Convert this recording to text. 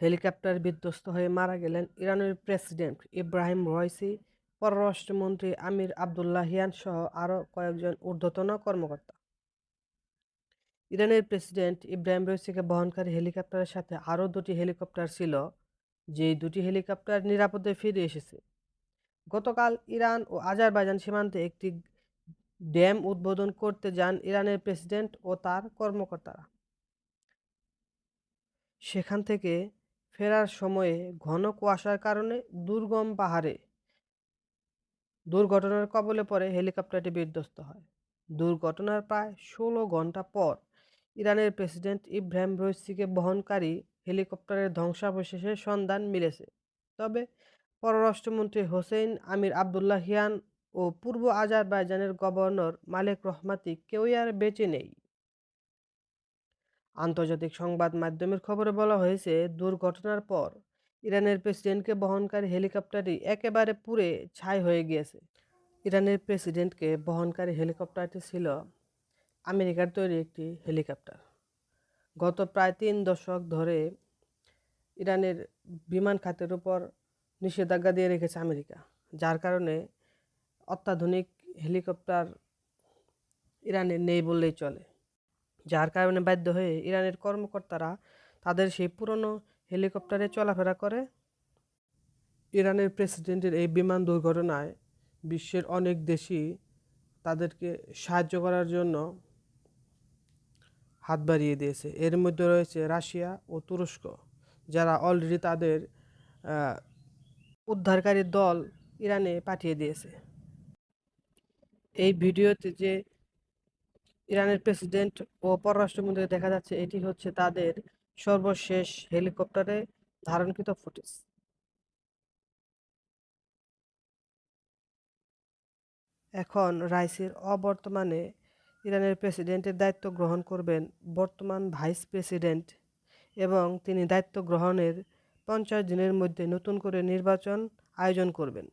Helicopter বিধ্বস্ত হয়ে মারা গেলেন ইরানের প্রেসিডেন্ট ইব্রাহিম রয়সি পররাষ্ট্রমন্ত্রী আমির আবদুল্লাহিয়ান সহ আরও কয়েকজন ঊর্ধ্বতন কর্মকর্তা। ইরানের প্রেসিডেন্ট ইব্রাহিম রইসিকে বহনকারী হেলিকপ্টারের সাথে আরও দুটি হেলিকপ্টার ছিল, যেই দুটি হেলিকপ্টার নিরাপদে ফিরে এসেছে। গতকাল ইরান ও আজারবাইজান সীমান্তে একটি ড্যাম উদ্বোধন করতে যান ইরানের প্রেসিডেন্ট ও তার কর্মকর্তারা। সেখান থেকে ফেরার সময়ে ঘন কুয়াশার কারণে দুর্গম পাহাড়ে দুর্ঘটনার কবলে পড়ে হেলিকপ্টারটি বিধ্বস্ত হয়। দুর্ঘটনার প্রায় ষোলো ঘণ্টা পর ইরানের প্রেসিডেন্ট ইব্রাহিম রইসিকে বহনকারী হেলিকপ্টারের ধ্বংসাবশেষের সন্ধান মিলেছে। তবে পররাষ্ট্রমন্ত্রী হোসেন আমির আবদুল্লাহিয়ান ও পূর্ব আজারবাইজানের গভর্নর মালেক রহমাতি কেউই আর বেঁচে নেই। আন্তর্জাতিক সংবাদ মাধ্যমের খবরে বলা হয়েছে, দুর্ঘটনার পর ইরানের প্রেসিডেন্টকে বহনকারী হেলিকপ্টারটি একেবারে পুড়ে ছাই হয়ে গিয়েছে। ইরানের প্রেসিডেন্টকে বহনকারী হেলিকপ্টারটি ছিল আমেরিকার তৈরি একটি হেলিকপ্টার। গত প্রায় তিন দশক ধরে ইরানের বিমান খাতের উপর নিষেধাজ্ঞা দিয়ে রেখেছে আমেরিকা, যার কারণে অত্যাধুনিক হেলিকপ্টার ইরানে নেই বললেই চলে। যার কারণে বাধ্য হয়ে ইরানের কর্মকর্তারা তাদের সেই পুরনো হেলিকপ্টারে চলাফেরা করে। ইরানের প্রেসিডেন্টের এই বিমান দুর্ঘটনায় বিশ্বের অনেক দেশই তাদেরকে সাহায্য করার জন্য হাত বাড়িয়ে দিয়েছে। এর মধ্যে রয়েছে রাশিয়া ও তুরস্ক, যারা অলরেডি তাদের উদ্ধারকারী দল ইরানে পাঠিয়ে দিয়েছে। এই ভিডিওতে যে ইরানের প্রেসিডেন্ট ও পররাষ্ট্রমন্ত্রী দেখা যাচ্ছে এটি হচ্ছে তাদের সর্বশেষ হেলিকপ্টারে ধারণকৃত ফুটেজ। এখন রাইসির অবর্তমানে ইরানের প্রেসিডেন্টের দায়িত্ব গ্রহণ করবেন বর্তমান ভাইস প্রেসিডেন্ট এবং তিনি দায়িত্ব গ্রহণের পঞ্চাশ দিনের মধ্যে নতুন করে নির্বাচন আয়োজন করবেন।